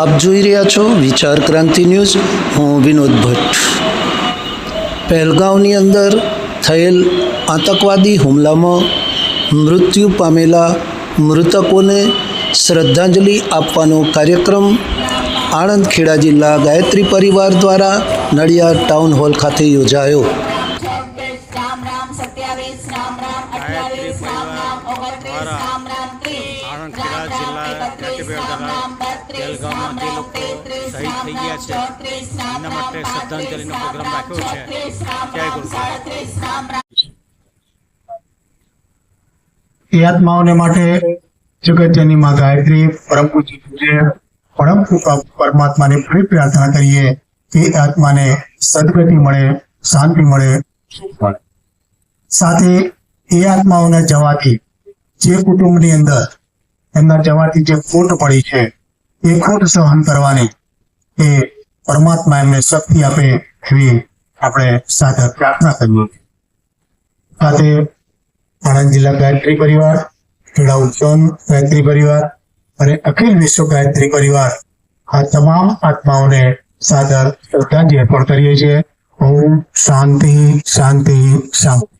આપ જોઈ રહ્યા છો વિચાર ક્રાંતિ ન્યૂઝ. હું વિનોદ ભટ્ટ. પહેલગાંવની અંદર થયેલ આતંકવાદી હુમલામાં મૃત્યુ પામેલા મૃતકોને શ્રદ્ધાંજલિ આપવાનો કાર્યક્રમ આણંદ ખેડા જિલ્લા ગાયત્રી પરિવાર દ્વારા નડિયાદ ટાઉન હોલ ખાતે યોજાયો. આણંદ ખેડા જિલ્લા પહેલગામમાં જે લોકો શહીદ થઈ ગયા છે એના માટે શ્રદ્ધાંજલિનો પ્રોગ્રામ રાખ્યો છે. જય ગુરુ એ આત્માઓને માટે જગતજની માં ગાયત્રી પરમ પૂજ્ય પૂજ્ય પરમ પરમાત્માને ફરી પ્રાર્થના કરીએ. કે એ આત્માને સદગતિ મળે શાંતિ મળે સુખ મળે. સાથે એ આત્માઓના જવાથી જે કુટુંબની અંદર એમના જવાથી જે ખોટ પડી છે એ ખોટ સહન કરવાની. એ પરમાત્મા એમને શક્તિ આપે એવી આપણે સાથે પ્રાર્થના કરીએ. સાથે આણંદ જિલ્લા ગાયત્રી પરિવાર ખેડા ઉત્સવ ગાયત્રી પરિવાર અને અખિલ વિશ્વ ગાયત્રી પરિવાર આ તમામ આત્માઓને સાદર શ્રદ્ધાંજલિ અર્પણ કરીએ છીએ. ઓમ શાંતિ શાંતિ શાંતિ.